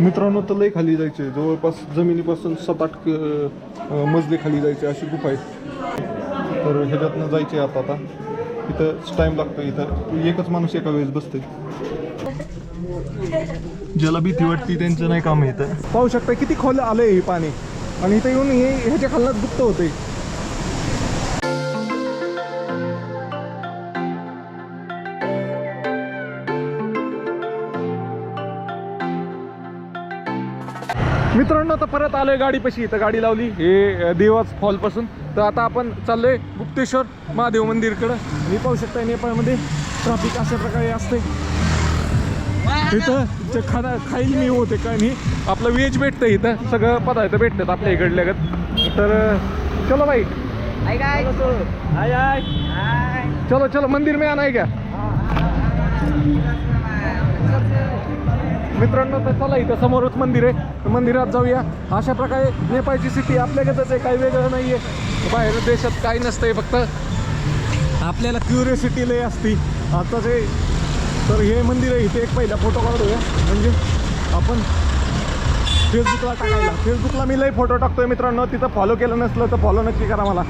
मित्रांनो तर लय खाली जायचे जवळपास जमिनीपासून सात आठ मजले खाली जायचे अशी गुफा आहे तर ह्याच्यातनं जायचे आता आता. इथं टाईम लागतो इथं. एकच माणूस एका वेळेस बसते ज्याला भीती वाटते त्यांचं नाही काम आहे इथं. पाहू शकता किती खोल आलंय हे पाणी. आणि इथं येऊन हे ह्याच्या खालनात गुप्त होते आता परत आलोय गाडीपाशी इथं गाडी लावली. हे देवाच फॉलपासून. तर आता आपण चाललोय गुप्तेश्वर महादेव मंदिरकडं. मी पाहू शकता नेपाळमध्ये ट्रॅफिक अशा प्रकारे असते इथं खाना खाईल मी होते काय नाही. आपलं व्हेज भेटतं इथं. सगळं पदार्थ भेटतात आपल्या इकडल्या गत तर चलो हाय चलो चलो. मंदिर में है क्या? मित्रांनो तर चला इथं समोरच मंदिर आहे. तर मंदिरात जाऊया. अशा प्रकारे नेपाळची सिटी आपल्याकडंच आहे. काही वेगळं नाही आहे बाहेर देशात काही नसतंय फक्त. आपल्याला क्युरियोसिटी लय असती. आता जे तर हे मंदिर आहे. इथे एक पहिला फोटो काढूया. म्हणजे आपण फेसबुकला टाकायला. फेसबुकला मी लय फोटो टाकतोय मित्रांनो. तिथं फॉलो केलं नसलं तर फॉलो नक्की करा मला.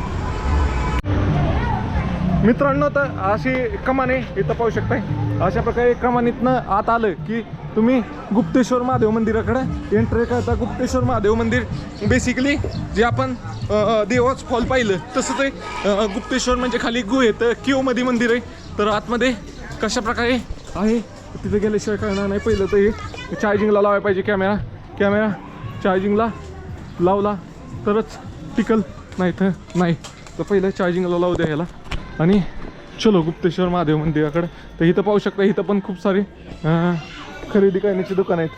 मित्रांनो तर अशी कमान आहे. इथं पाहू शकताय. अशा प्रकारे कमानीतनं आत आलं की तुम्ही गुप्तेश्वर महादेव मंदिराकडे एंट्री करता. गुप्तेश्वर महादेव मंदिर बेसिकली जे आपण देवाच फॉल पाहिलं तसं ते गुप्तेश्वर म्हणजे खाली गुहेत किओमध्ये मंदिर आहे. तर आतमध्ये कशा प्रकारे आहे तिथे गेल्याशिवाय कळणार नाही. पहिलं तर हे चार्जिंगला लावायला पाहिजे कॅमेरा कॅमेरा चार्जिंगला लावला तरच टिकल नाही तर नाही. तर पहिलं चार्जिंगला लावू द्या ह्याला. आणि चलो गुप्तेश्वर महादेव मंदिराकडे. तर इथं पाहू शकता इथं पण खूप सारे खरेदी करण्याची दुकान आहेत.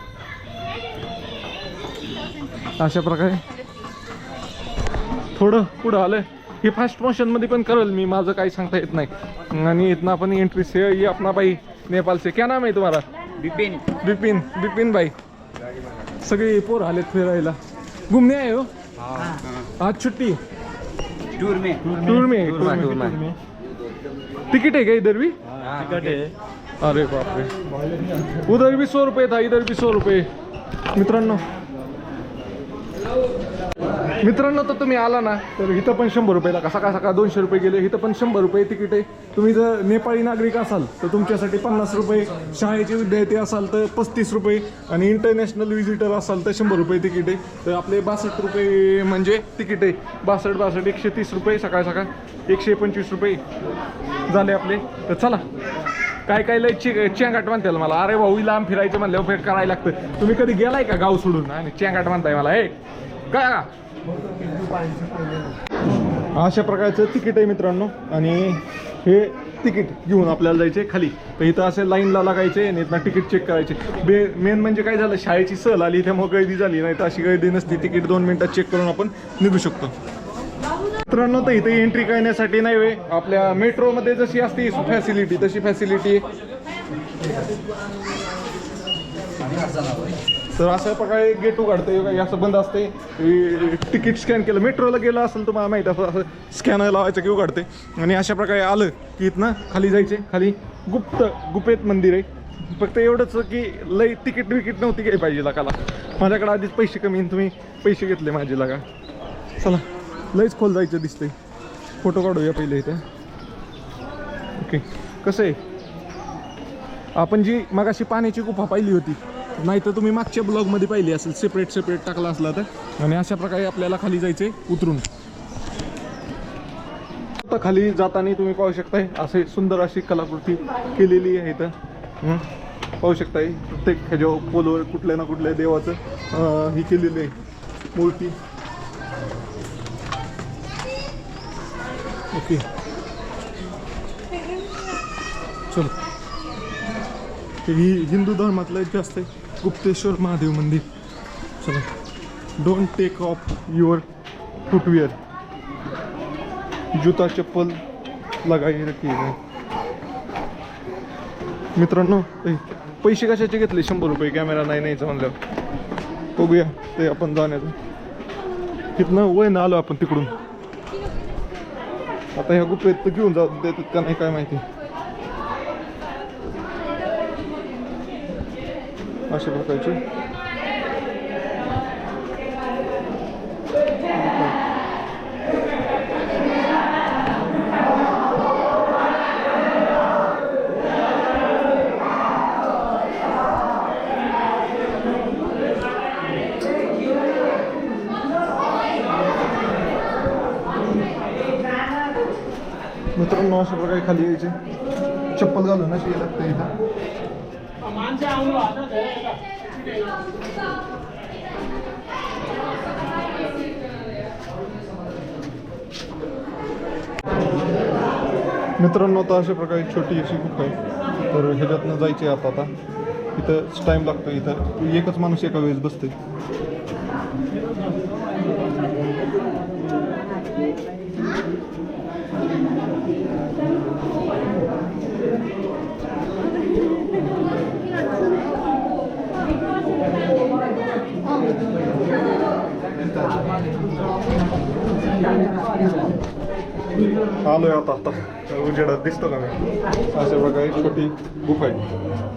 अशा प्रकारे. थोडं पुढं आलं हे फास्ट मोशनमध्ये पण करेल मी माझं काही सांगता येत नाही. आणि इथनं आपण एंट्री से ये अपना भाई नेपाल से क्या नाम आहे तुम्हाला? बिपिन. बिपिन बिपिन भाई. सगळे पोर आलेत फिरायला. घुमने आहे हो? आज छुट्टी टूर में टूर में टूर में, टूर में। में टिकट है क्या इधर भी टिकट है अरे बापरे. उधर भी सौ रुपये था इधर भी सौ रुपये. मित्रांनो. मित्रांनो तर तुम्ही आला ना तर इथं पण शंभर रुपयाला का सकाळ सकाळ दोनशे रुपये गेले इथं पण शंभर रुपये तिकीट आहे. तुम्ही जर नेपाळी नागरिक असाल तर तुमच्यासाठी पन्नास रुपये शाळेचे विद्यार्थी असाल तर पस्तीस रुपये आणि इंटरनॅशनल व्हिजिटर असाल तर शंभर रुपये तिकीट आहे. तर आपले बासष्ट रुपये म्हणजे तिकीट आहे. बासष्ट बासष्ट एकशे तीस रुपये सकाळ सकाळ एकशे पंचवीस रुपये झाले आपले. तर चला. काय काय लय चे चेंगाट म्हणते मला. अरे भाऊ लांब फिरायचं म्हणल्यावर भेट करायला लागतं. तुम्ही कधी गेलाय का गाव सोडून? आणि चेंगाट म्हणताय मला हे? काय अशा प्रकारचं तिकीट आहे मित्रांनो. आणि हे तिकीट घेऊन आपल्याला जायचे खाली. तर इथं असे लाईनला लागायचे आणि इथनं तिकीट चेक करायचे. बे मेन म्हणजे काय झालं? शाळेची सहल आली त्यामुळे गर्दी झाली. नाही तर अशी गर्दी नसती. तिकीट दोन मिनिटात चेक करून आपण निघू शकतो. मित्रांनो तर इथे एंट्री करण्यासाठी नाही वे आपल्या मेट्रोमध्ये जशी असते फॅसिलिटी तशी फॅसिलिटी तर अशा प्रकारे गेट उघडतं काही असं बंद असते तिकीट स्कॅन केलं. मेट्रोला गेलं असेल तुम्हाला माहीत असं असं स्कॅनर लावायचं की उघडते आणि अशा प्रकारे आलं की इथनं खाली जायचे खाली गुप्त गुपेत मंदिर आहे. फक्त एवढंच की लई तिकीट विकीट नव्हती घ्यायला पाहिजे लागाला माझ्याकडे आधीच पैसे कमी तुम्ही पैसे घेतले माझे लागा चला. लईच खोल जायचं दिसतंय. फोटो काढूया पहिले इथं. ओके. कसं आहे? आपण जी मगाशी पाण्याची गुफा पाहिली होती नाही तर तुम्ही मागच्या ब्लॉगमध्ये पाहिली असेल सेपरेट सेपरेट टाकला असला तर. आणि अशा प्रकारे आपल्याला खाली जायचे उतरून. आता खाली जाताना तुम्ही पाहू शकताय असे सुंदर अशी कलाकृती केलेली आहे इथं. पाहू शकताय प्रत्येक ह्याच्या पोलवर कुठल्या ना कुठल्या देवाचं ही केलेली आहे मूर्ती. ओके. चलो. ते ही हिंदू धर्मातलं एक जास्त आहे. गुप्तेश्वर महादेव मंदिर. चला. Don't take off your footwear जुता चप्पल लगाई रखी मित्रांनो पैसे कशाचे घेतले? शंभर रुपये. कॅमेरा नाही न्यायचा म्हणल्यावर. बघूया. ते आपण जाण्याचं. तिथनं वय ना आलो आपण तिकडून. आता ह्या गुप्पेत घेऊन जाऊ देतात का नाही काय माहिती. अशा प्रकारचे मित्रांनो अशा प्रकारे खाली यायचे. चप्पल घालून अशी लागतं इथं. मित्रांनो आता अशा प्रकारे छोटी अशी खूप आहे. तर ह्याच्यातनं जायचे आता आता. इथं टाईम लागतो इथं. एकच माणूस एका वेळेस बसते आलोय आता आता. उजेडात दिसतो का मी? अशा प्रकारे छोटी गुफा आहे.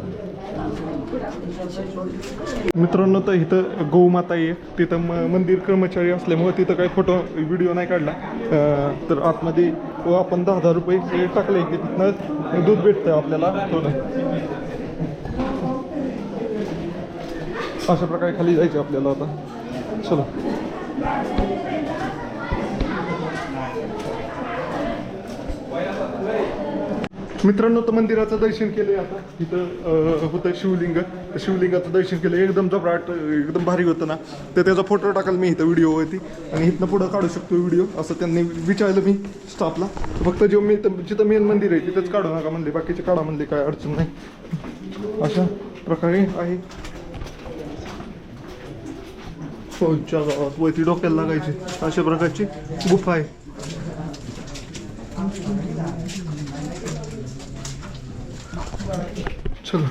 मित्रांनो तर इथं गौमाता आहे. तिथं म मंदिर कर्मचारी असल्यामुळे तिथं काही फोटो व्हिडिओ नाही काढला. तर आतमध्ये व आपण दहा हजार रुपये टाकले की तिथनं दूध भेटतं आपल्याला. हो अशा प्रकारे खाली जायचं आपल्याला आता. चला. मित्रांनो तर मंदिराचं दर्शन केलंय आता. तिथं होतं शिवलिंग. तर शिवलिंगाचं दर्शन केलं एकदम जबराट एकदम भारी होतं ना. तर त्याचा फोटो टाकाल मी इथं व्हिडिओवरती. आणि इथनं पुढं काढू शकतो व्हिडिओ. असं त्यांनी विचारलं मी स्टाफला फक्त जेव्हा मी जिथं मेन मंदिर आहे तिथंच काढू नका म्हणले. बाकीचे काढा म्हणले काय अडचण नाही. अशा प्रकारे आहे. हो, गावात वरती डोक्याला लागायची अशा प्रकारची गुफा आहे. चलो.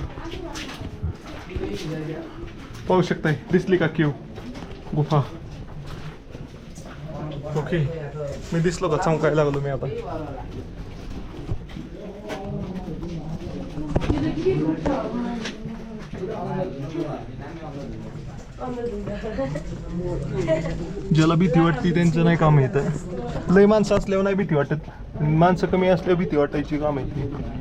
पाहू शकताय दिसली का क्यू गुफा. ओके मी दिसलो का? चमकायला लागलो मी आता. ज्याला भीती वाटते त्यांचं नाही काम येतं. लय माणसं असल्यावर नाही भीती वाटत. माणसं कमी असल्यावर भीती वाटायची काम आहे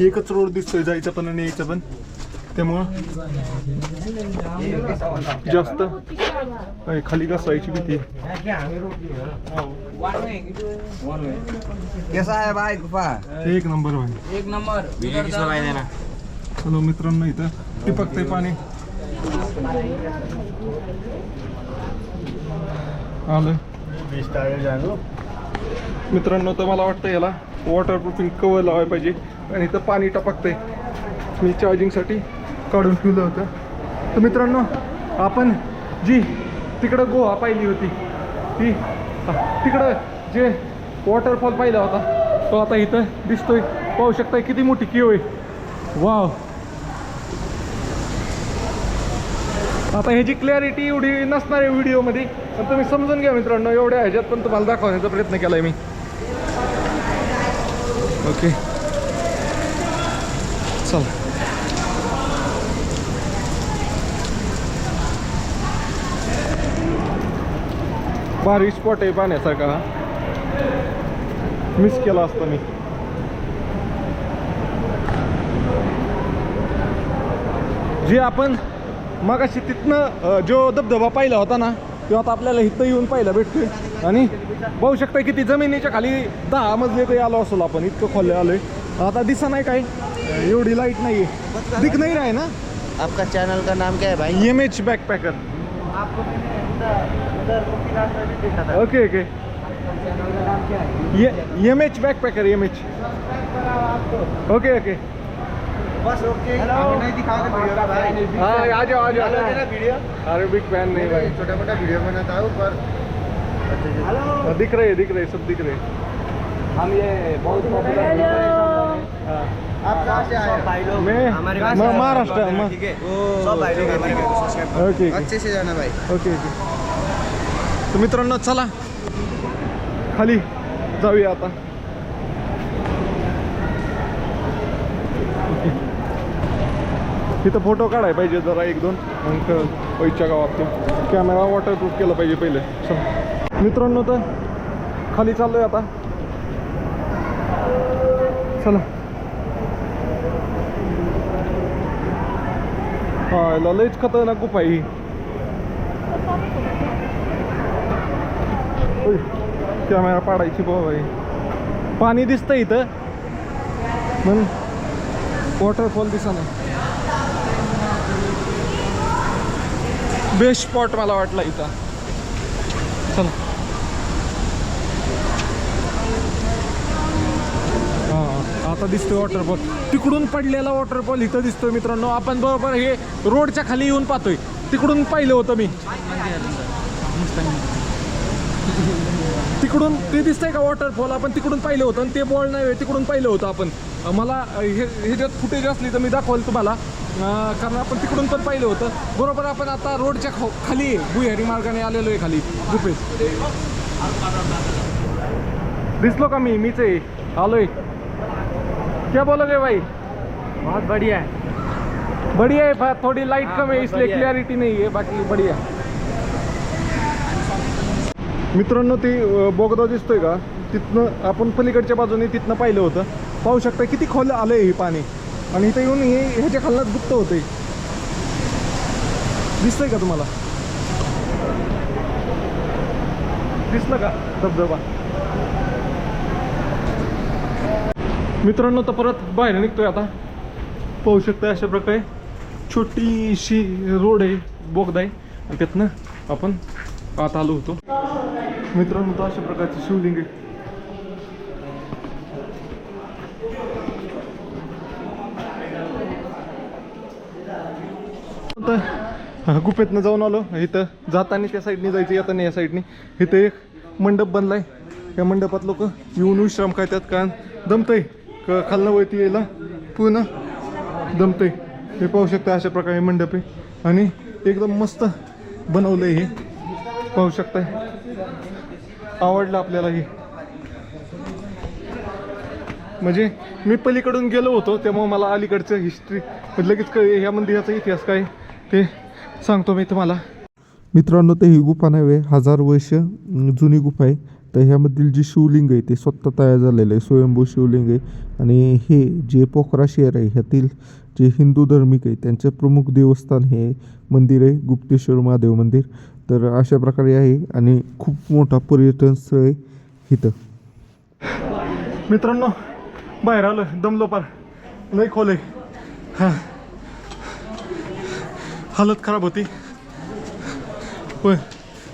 एकच रोड दिसतोय जायचं पण आणि यायचं पण. त्यामुळं जास्त खाली घसरायची भीती. कैसा है भाई गुफा? एक नंबर भाई एक नंबर. चलो मित्रांनो इथं टिपकते पाणी. आलं मित्रांनो तर मला वाटतं याला वॉटरप्रूफिंग कवर लावायला पाहिजे. आणि इथं पाणी टपकतंय. मी चार्जिंगसाठी काढून ठेवलं होतं. तर मित्रांनो आपण जी तिकडं गोवा पाहिली होती ती तिकडं जे वॉटरफॉल पाहिला होता तो आता इथं दिसतोय. पाहू शकताय किती मोठी किव आहे. वाव. आता ह्याची क्लॅरिटी एवढी नसणार आहे व्हिडिओमध्ये. पण तुम्ही समजून घ्या मित्रांनो एवढ्या ह्याच्यात पण तुम्हाला दाखवण्याचा प्रयत्न केला आहे मी. ओके चल भारी स्पॉट आहे पाहण्यासारखा हा. मिस केला असता मी. जे आपण मगाशी तिथनं जो धबधबा पाहिला होता ना तो आता आपल्याला इथं येऊन पाहायला भेटतोय. आणि पाहू शकता किती जमिनीच्या खाली दहा मजले ते आलो असलो आपण इतकं खोले आलोय. आता दिसा नाही काय? एवढी लाइट नाही आहे दिख नाही राही ना? आपका चैनल का नाम क्या है भाई? एम एच देखा था okay okay M H backpacker M H okay okay बस ओके हमें नहीं दिखाओगे वीडियो का भाई। हाँ आ जाओ आ जाओ मेरा वीडियो। अरे बिग फैन नहीं भाई। छोटा मोटा वीडियो बनाता हूँ पर हेलो दिख रहे दिख रहे सब दिख रहे। हम ये बहुत पॉपुलर आप कहाँ से आए? भाई लोग। मैं महाराष्ट्र में ठीक है? सब भाई लोग हमारे ओके अच्छे से जाना भाई। Okay okay. तर मित्रांनो चला। खाली जाऊया आता। तिथं फोटो काढाय पाहिजे जरा एक दोन मग पैच्या गावात कॅमेरा वॉटरप्रूफ केला पाहिजे पहिले. चल. मित्रांनो तर खाली चाललोय आता. चला. हा याला लयच खतरनाक गुफा आहे ही. कॅमेरा पाडायची बाई पाणी दिसतं इथं. म्हणून वॉटरफॉल दिसा ना बेस्ट स्पॉट मला वाटला इथं. चला. हा आता दिसतोय वॉटरफॉल तिकडून पडलेला वॉटरफॉल इथं दिसतोय मित्रांनो. आपण बरोबर हे रोडच्या खाली येऊन पाहतोय. तिकडून पाहिलं होतं मी. तिकडून ते दिसतंय का वॉटरफॉल आपण तिकडून पाहिलं होतं आणि ते बॉल नाही तिकडून पाहिलं होतं आपण. मला हे ह्याच्यात फुटेज असली तर मी दाखवलं तुम्हाला. कारण आपण तिकडून पण पाहिलं होतं. बरोबर आपण आता रोडच्या खो- खाली आहे, भुयारी मार्गाने आलेलो आहे खाली. गुफेत दिसलो का मी? मीच आहे. आलोय. क्या बोलोगे भाई? बहुत बढ़िया है। बढ़िया है बा- थोड़ी लाइट हाँ, कम है बहुत इसलिए। क्लॅरिटी नाही आहे बाकी बढ़िया मित्रांनो ते बोगदा दिसतोय का? तिथनं आपण पलीकडच्या बाजूने तिथनं पाहिलं होतं. पाहू शकता किती खोल आलं आहे हे पाणी. आणि इथं येऊन हे ह्याच्या खालनात गुप्त आहे दिसतंय का तुम्हाला? दिसलं का? धबधबा. मित्रांनो तर परत बाहेर निघतोय आता. पाहू शकता अशा प्रकारे छोटीशी रोड आहे बोगदा आहे. आणि त्यातनं आपण आत आलो होतो. मित्रांनो तर अशा प्रकारचे शिवलिंग आहे. गुफेतनं जाऊन आलो. इथं जाताना त्या साईडनी जायचं येताना या साईडनी इथं एक मंडप बनलाय. या मंडपात लोक येऊन विश्राम करतात कारण दमतंय. क खालनं वरती यायला पूर्ण दमतंय. हे पाहू शकता अशा प्रकारे मंडप आहे. आणि एकदम मस्त बनवलंय हे. पाहू शकताय. आवडलं आपल्याला हे. म्हणजे मी पलीकडून गेलो होतो त्यामुळे मला अलीकडचं हिस्ट्री लगेच कळ ह्या मंदिराचा इतिहास काय ते सांगतो मी तुम्हाला. मित्रांनो ते ही गुफा नव्हे हजार वर्ष जुनी गुफा आहे. तर ह्यामधील जे शिवलिंग आहे ते स्वतः तयार झालेलं आहे स्वयंभू शिवलिंग आहे. आणि हे जे पोखरा शहर आहे ह्यातील जे हिंदू धार्मिक आहे त्यांचे प्रमुख देवस्थान हे मंदिर आहे गुप्तेश्वर महादेव मंदिर. तर अशा प्रकारे आहे आणि खूप मोठा पर्यटन स्थळ आहे इथं. मित्रांनो बाहेर आलो दमलो पार. लय खोल आहे. हां. हालत खराब होती. पण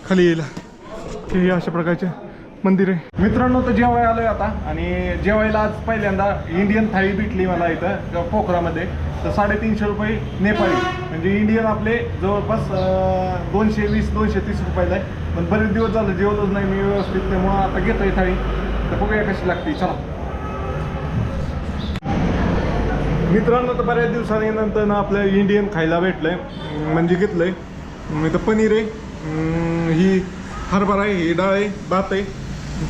खाली यायला हे अशा प्रकारचे मंदिर आहे. मित्रांनो तर जेवायला आलोय आता. आणि जेवायला आज पहिल्यांदा इंडियन थाळी भेटली मला इथं पोखरामध्ये. तर साडेतीनशे रुपये नेपाळी. म्हणजे इंडियन आपले जवळपास दोनशे वीस दोनशे तीस रुपयाला आहे. पण बरेच दिवस झालं जेवलोच नाही मी व्यवस्थित त्यामुळं आता घेतोय थाळी. तर बघूया कशी लागते. चला. मित्रांनो तर बऱ्याच दिवसांनी नंतर ना आपल्या इंडियन खायला भेटलं आहे म्हणजे घेतलं आहे मी तर पनीर आहे. ही हरभरा आहे ही डाळ आहे भात आहे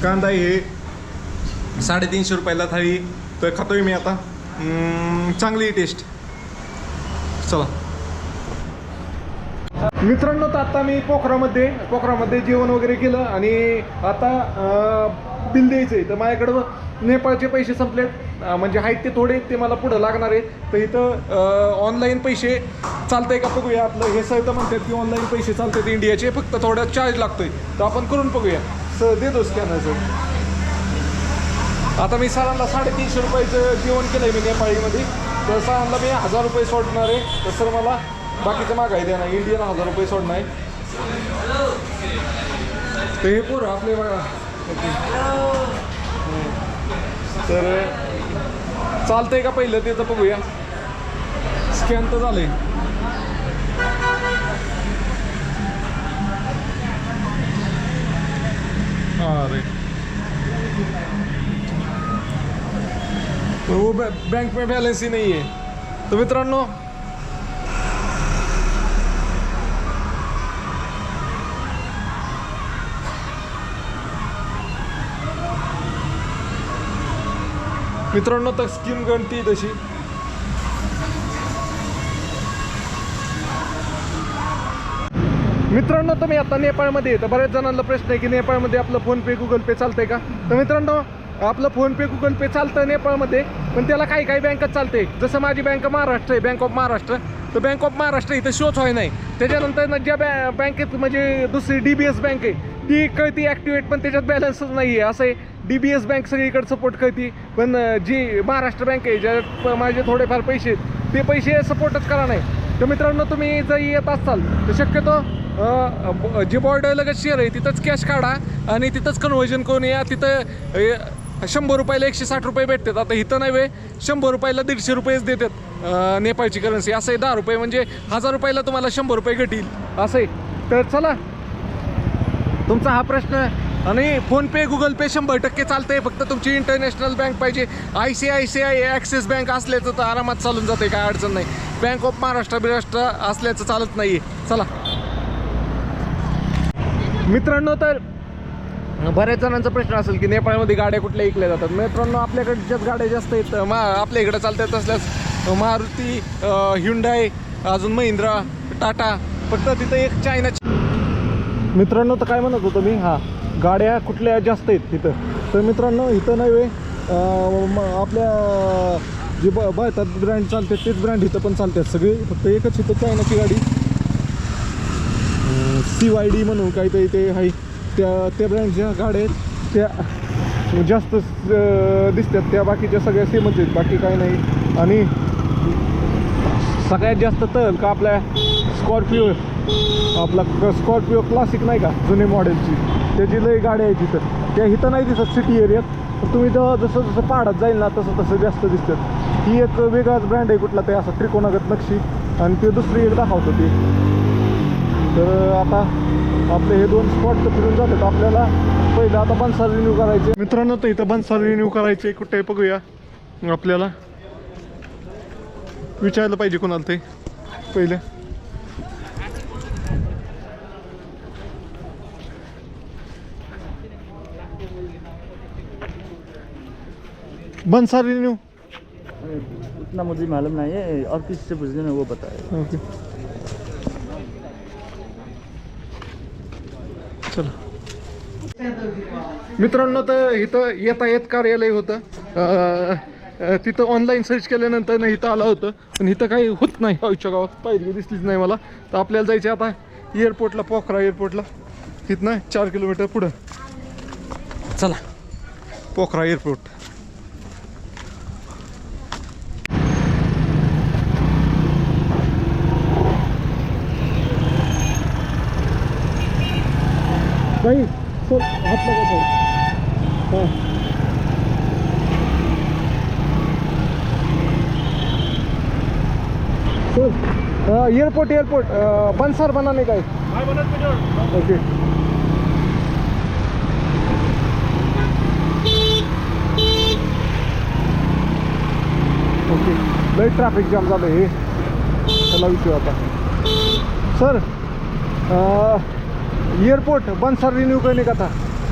कांदा आहे. हे साडेतीनशे रुपयाला थाळी तर खातोय मी आता. चांगली आहे टेस्ट चला. मित्रांनो तर आता मी पोखरामध्ये पोखरामध्ये जेवण वगैरे केलं आणि आता बिल द्यायचं आहे तर माझ्याकडं नेपाळचे पैसे संपलेत. म्हणजे आहेत ते थोडे ते मला पुढं लागणार आहेत. तर इथं ऑनलाईन पैसे चालतंय का बघूया आपलं. हे सर तर म्हणतात की ऑनलाईन पैसे चालतात इंडियाचे फक्त थोडा चार्ज लागतोय. तर आपण करून बघूया. सर देतो स्कॅनर सर. आता मी सरांना साडेतीनशे रुपयाचं जेवण केलं आहे मी नेपाळीमध्ये. तर सरांना मी हजार रुपये सोडणार आहे. तर सर मला बाकीचं मागाय देणार इंडियन हजार रुपये सोडणार आहे. तर हे पोरं आपले बघा. तर चालतंय का पहिलं? ते तर बघूया. स्कॅन तर झालंय. अरे. हो, वो बै- बैंक में बैलेंस ही नहीं है मित्रांनो मित्रांनो तर स्कीम गणती तशी. मित्रांनो तुम्ही आता नेपाळमध्ये आहे. तर बऱ्याच जणांना प्रश्न आहे की नेपाळमध्ये आपलं फोनपे गुगल पे चालतंय का? तर मित्रांनो आपलं फोनपे गुगल पे चालतं नेपाळमध्ये पण त्याला काही काही बँकात चालते जसं माझी बँक महाराष्ट्र आहे बँक ऑफ महाराष्ट्र तर बँक ऑफ महाराष्ट्र इथं शोच व्हाय नाही. त्याच्यानंतर ना ज्या बॅ बँकेत म्हणजे दुसरी डी बी एस बँक आहे ती कळती ॲक्टिवेट पण त्याच्यात बॅलन्सच नाही आहे असं आहे डी बी एस बँक सगळीकडे सपोर्ट करते पण जी महाराष्ट्र बँक आहे ज्यात माझे थोडेफार पैसे आहेत, ते पैसे सपोर्टच करा नाही. तर मित्रांनो तुम्ही जर येत असाल तर शक्यतो ब- जे बॉर्डर लगत शेअर आहे तिथंच कॅश काढा आणि तिथंच कन्व्हर्जन करून या. तिथं शंभर रुपयाला एकशे साठ रुपये भेटतात. आता इथं नाही शंभर रुपयाला दीडशे रुपयेच देतात नेपाळची करन्सी असं आहे दहा रुपये म्हणजे हजार रुपयाला तुम्हाला शंभर रुपये घटील असं आहे तर चला तुमचा हा प्रश्न आणि फोनपे गुगल पे शंभर टक्के चालतं आहे फक्त तुमची इंटरनॅशनल बँक पाहिजे. I C I C I Axis bank असल्याचं तर आरामात चालून जाते काय अडचण नाही. बँक ऑफ महाराष्ट्र बिराष्ट्र असल्याचं चालत नाही चला. मित्रांनो तर बऱ्याच जणांचा प्रश्न असेल की नेपाळमध्ये गाड्या कुठल्या ऐकल्या जातात? मित्रांनो आपल्याकडच्याच गाड्या जास्त आहेत मा आपल्या इकडं चालतात असल्यास मारुती ह्युंडाय अजून महिंद्रा टाटा फक्त तिथं एक चायनाची मित्रांनो तर काय म्हणत होतो मी? हां गाड्या कुठल्या जास्त आहेत तिथं? तर मित्रांनो इथं नाही वे आपल्या जे ब भारतात ब्रँड चालतात तेच ब्रँड इथं पण चालतात सगळे. फक्त एकच इथं चायनाची गाडी. सी वाय डी म्हणून काहीतरी ते आहे. त्या त्या ब्रँडच्या गाड्या आहेत त्या जास्त दिसतात. त्या बाकीच्या सगळ्या सेमच आहेत. बाकी काही नाही. आणि सगळ्यात जास्त तल का आपल्या स्कॉर्पिओ आपला स्कॉर्पिओ क्लासिक नाही का जुने मॉडेलची त्याची लई गाड्या आहे तिथं. त्या इथं नाही दिसत सिटी एरियात पण तुम्ही जेव्हा जसं जसं पाडात जाईल ना तसं तसं जास्त दिसतात. ही एक वेगळाच ब्रँड आहे कुठला ते असं त्रिकोणागत नक्षी. आणि ते दुसरी एक दाखवतो ते. तर आता आपले हे दोन स्पॉट तर फिरून जातात आपल्याला. पहिलं आता बनसार रिन्यू करायचे. मित्रांनो तर इथं बनसार रिन्यू करायचे. कुठे बघूया. आपल्याला. विचारलं पाहिजे कोणाला ते. पहिले. बनसार रिन्यू उतना मुझे मालूम नहीं है और किसी से वो बताएगा। ओके। चला। मित्रांनो तर इथं येता येत कार्यालय होतं. तिथं ऑनलाईन सर्च केल्यानंतर ना इथं आलं होतं. पण इथं काही होत नाही आमच्या गावात. पाहिजे दिसलीच नाही मला. तर आपल्याला जायचं आता एअरपोर्टला पोखरा एअरपोर्टला तिथनं चार किलोमीटर पुढं. चला. पोखरा एअरपोर्ट काही सर हात लागत सर हां एअरपोर्ट. एअरपोर्ट बनसार बना नाही काय? ओके. ओके. लई ट्रॅफिक जाम झालं हे. त्याला विचारू आता. सर एयरपोर्ट बंसर रिन्यू करने का था?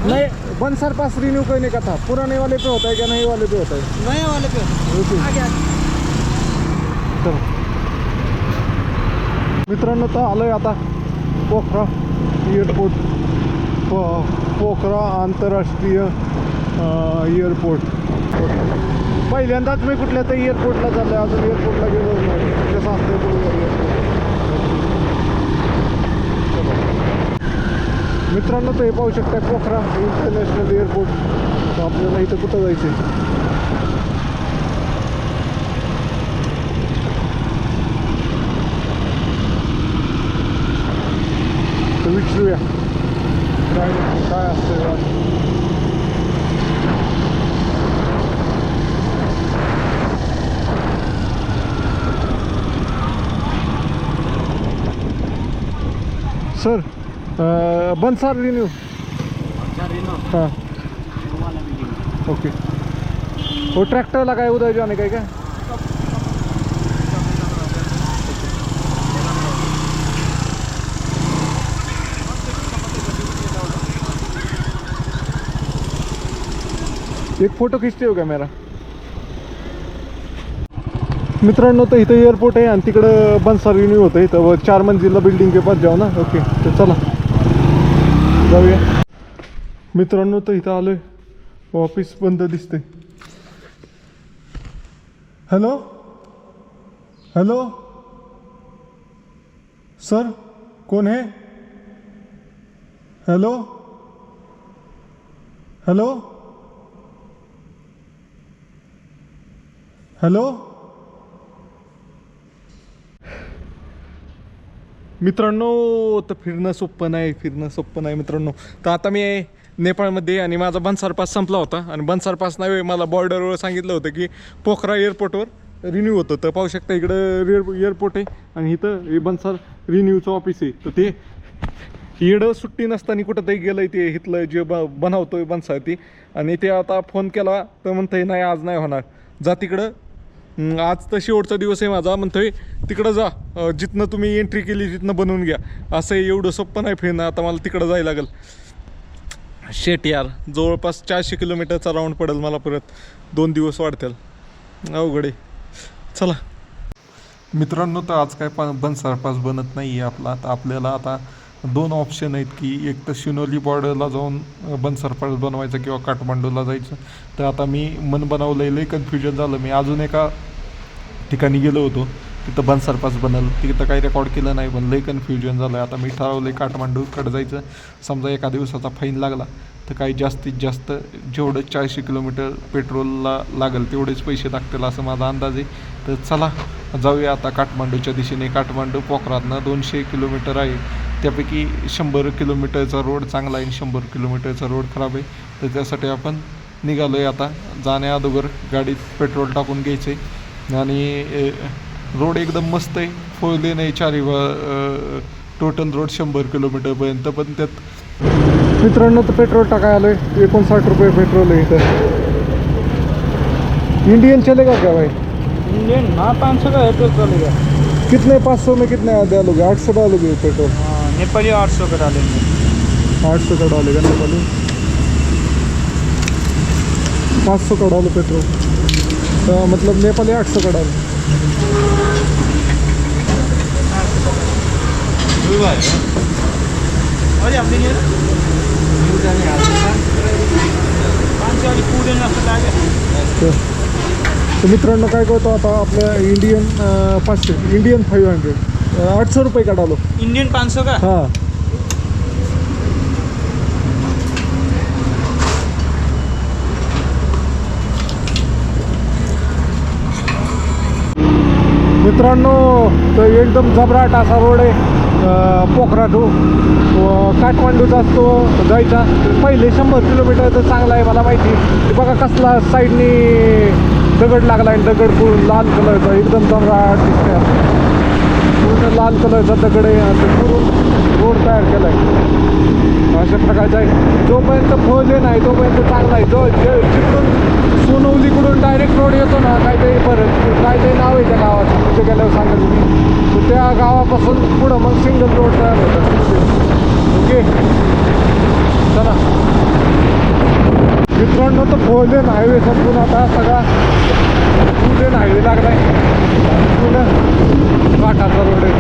नहीं. बंसर पास रिन्यू करने का था? पुराने वाले पे होता है क्या नए वाले पे. होता है नए वाले पे ओके चलो. मित्रांनो तर आलोय आता पोखरा एअरपोर्ट. पो पोखरा आंतरराष्ट्रीय एअरपोर्ट. पहिल्यांदाच मी कुठल्या तरी एअरपोर्टला चाललोय. अजून एअरपोर्टला गेलो नाही. कसं असतं बघूया airport. मित्रांनो तर हे पाहू शकता पोखरा इंटरनॅशनल एअरपोर्ट आपल्याला इथं कुठं जायचं आहे तर विचारूया काय काय असतं यात. सर अं, बनसार रिन्यू हां. ओके हो ट्रॅक्टरला काय उदय जाणे काय काय? एक फोटो खिचते हो का मेरा मित्रांनो तर इथं एअरपोर्ट आहे आणि तिकडं बनसार रिन्यू होतं. इथं चार मंजिला बिल्डिंग के पास जाऊ ना? ओके तर चला. जाऊया. मित्रांनो तर इथं आलोय. ऑफिस बंद दिसते हॅलो? हॅलो? सर कोण है हॅलो? हॅलो? हॅलो? मित्रांनो तर फिरणं सोपं नाही फिरणं सोपं नाही मित्रांनो. तर आता मी आहे नेपाळमध्ये आणि माझा बनसार पास संपला होता. आणि बनसार पास नाही मला बॉर्डरवर सांगितलं होतं की पोखरा एअरपोर्टवर रिन्यू होतं. तर पाहू शकता इकडं रिअर एअरपोर्ट आहे आणि इथं हे बनसार रिन्यूचं ऑफिस आहे. तर ते येडं सुट्टी नसताना कुठंतरी गेलं ते इथलं जे ब बनवतोय बनसार ती. आणि ते आता फोन केला तर म्हणतंय नाही आज नाही होणार. जा तिकडं आज तर शेवटचा दिवस आहे माझा. म्हणतोय तिकडं जा. जिथनं तुम्ही एंट्री केली तिथनं बनवून घ्या. असं एवढं सोपं नाही फिरणं. आता मला तिकडं जायला लागेल. शेट यार जवळपास चारशे किलोमीटरचा राऊंड पडेल मला परत. दोन दिवस वाढतील. अवघड आहे. चला. मित्रांनो तर आज काय पा बनसारपास बनत नाही आहे आपला. तर आपल्याला आता दोन ऑप्शन आहेत की एक तर शिनोली बॉर्डरला जाऊन अ, बनवायचं किंवा काठमांडूला जायचं. तर आता मी मन बनवलं लई कन्फ्युजन झालं. मी अजून एका ठिकाणी गेलो होतो. तिथं बनसरपास बनल. तिथं काही रेकॉर्ड केलं नाही पण लई कन्फ्युजन झालं. आता मी ठरवलं आहे काठमांडूकडे जायचं. समजा एका दिवसाचा फाईन लागला तर काही जास्तीत जास्त जेवढं चारशे किलोमीटर पेट्रोलला लागेल तेवढेच पैसे लागतील असं माझा अंदाज आहे. तर चला जाऊया आता काठमांडूच्या दिशेने. काठमांडू पोखरातनं दोनशे किलोमीटर आहे. त्यापैकी शंभर किलोमीटरचा रोड चांगला आहे शंभर किलोमीटरचा रोड खराब आहे. तर त्यासाठी आपण निघालो आहे आता. जाण्या अगोदर गाडीत पेट्रोल टाकून घ्यायचं आहे आणि रोड एकदम मस्त आहे. फोर लेन आहे चारी टोटल रोड शंभर किलोमीटरपर्यंत पण त्यात मित्रांनो तर पेट्रोल टाकाय आलोय. एकोणसाठ रुपये पेट्रोल आहे इथं. इंडियन चलेगा क्या भाई इंडियन हाँ पाँच सौ का है तो चलेगा कितने पाँच सौ में कितने डालोगे आठ सौ डालोगे पेट्रोल. हाँ नेपाली आठ सौ का डालेंगे आठ सौ का डालेगा नेपाली? पाँच सौ का डालो पेट्रोल. तो मतलब नेपाली आठ सौ का डालो अरे आपने नहीं तर तर मित्रांनो काय करतो आता आपल्या इंडियन पाचशे. इंडियन फाईव्ह हंड्रेड आठशे रुपये का डालो इंडियन पाँच सौ का? हां. मित्रांनो तर एकदम जबराट असा रोड आहे. पोखरा टू काठमांडूचा असतो जायचा. पहिले शंभर किलोमीटर तर चांगला आहे मला माहिती. ते बघा कसला साईडनी दगड लागला आहे दगड लाल कलरचा एकदम जबराट दिसतोय. पूर्ण लाल कलरचा दगड आहे आणि ते रोड तयार केला आहे अशा प्रकारचा आहे. जोपर्यंत फळले नाही तोपर्यंत चांगला आहे जो जे जिकडून सोनवलीकडून डायरेक्ट रोड येतो ना काहीतरी परत काहीतरी नाव आहे त्या गावाचं. तिथे गेल्यावर सांगा मी. त्या गावापासून पुढं मग सिंगल रोड तयार होतात ओके? चला. मित्रांनो तर फोर लेन हायवे संपून आता सगळा टू हायवे लागलाय? पुढं घाटाचा रोड आहे.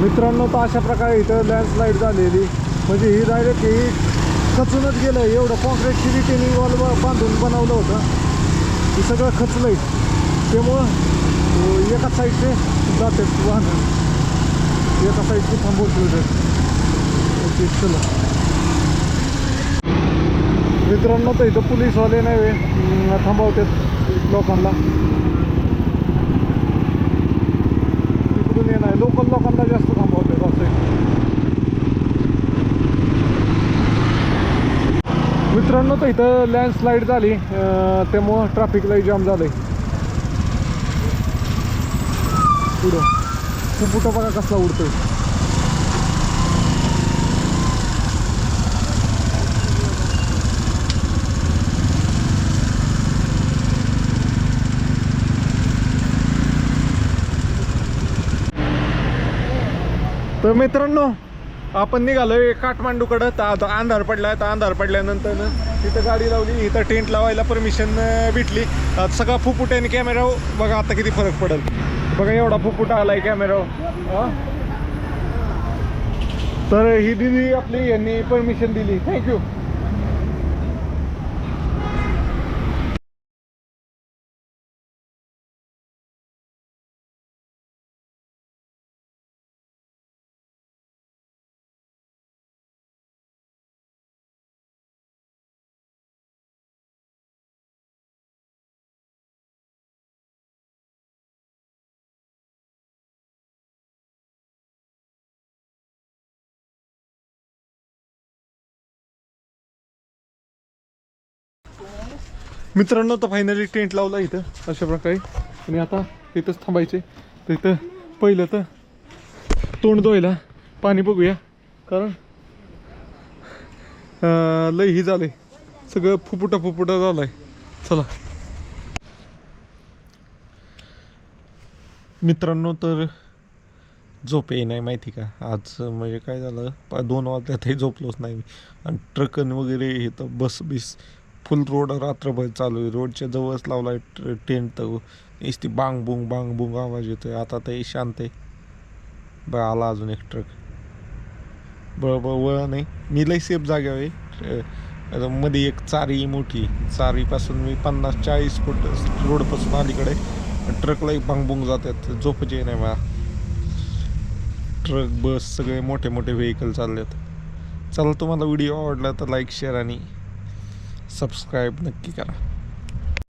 मित्रांनो तर अशा प्रकारे इथं लँडस्लाईड झालेली. म्हणजे ही डायरेक्ट ही खचूनच गेलं एवढं कॉन्क्रीटची रिटेनिंग वॉल बांधून बनवलं होतं. हे सगळं खचलं आहे त्यामुळं एका साईडचे जाते वाहन एका साईडची थांबवत ओके चला मित्रांनो तर इथं पोलीसवाले नाही थांबवतात लोकांना. तिकडून येणार लोकल लोकांना जास्त थांबवतात असं मित्रांनो तर इथं लँडस्लाईड झाली. त्यामुळं ट्रॅफिकलाही जाम झालंय. पुढं. फुफुटा बघा कसला उडतोय. तर मित्रांनो आपण निघालोय काठमांडूकडं. तर आता अंधार पडलाय तर अंधार पडल्यानंतर तिथं गाडी लावली इथं टेंट लावायला परमिशन भेटली. आता सगळा फुफुट्याने कॅमेरा बघा आता किती फरक पडेल. बघा एवढा फुफुटा आलाय कॅमेरा तर ही दिली आपली यांनी परमिशन दिली. थँक्यू मित्रांनो तर फायनली टेंट लावला इथं अशा प्रकारे. आणि आता इथंच थांबायचे. तर इथं पहिलं तर तोंड धुवायला पाणी बघूया. कारण अं, लय ही झालंय. सगळं फुपुटा फुफुटा आहे चला. मित्रांनो तर झोप ये नाही माहिती का? आज म्हणजे काय झालं? पा दोन वाजल्यातही झोपलोच नाही मी. आणि ट्रकन वगैरे हे तर बस बिस फुल रोड रात्रभर चालू आहे. रोडच्या जवळच लावला आहे टेंट तर. नुसती बांग बुंग बांग बुंग आवाज येतोय. आता ते शांत आहे. बरं आला अजून एक ट्रक बरोबर वळ नाही मी लई सेफ जाग्यावर आहे. मध्ये एक चारी मोठी चारीपासून मी पन्नास चाळीस फूट रोडपासून अलीकडे ट्रकला बांगबुंग जातात झोपचे नाही मला. ट्रक बस सगळे मोठे मोठे व्हेकल आहेत चला तुम्हाला व्हिडिओ आवडला तर लाईक शेअर आणि सबस्क्राईब नक्की करा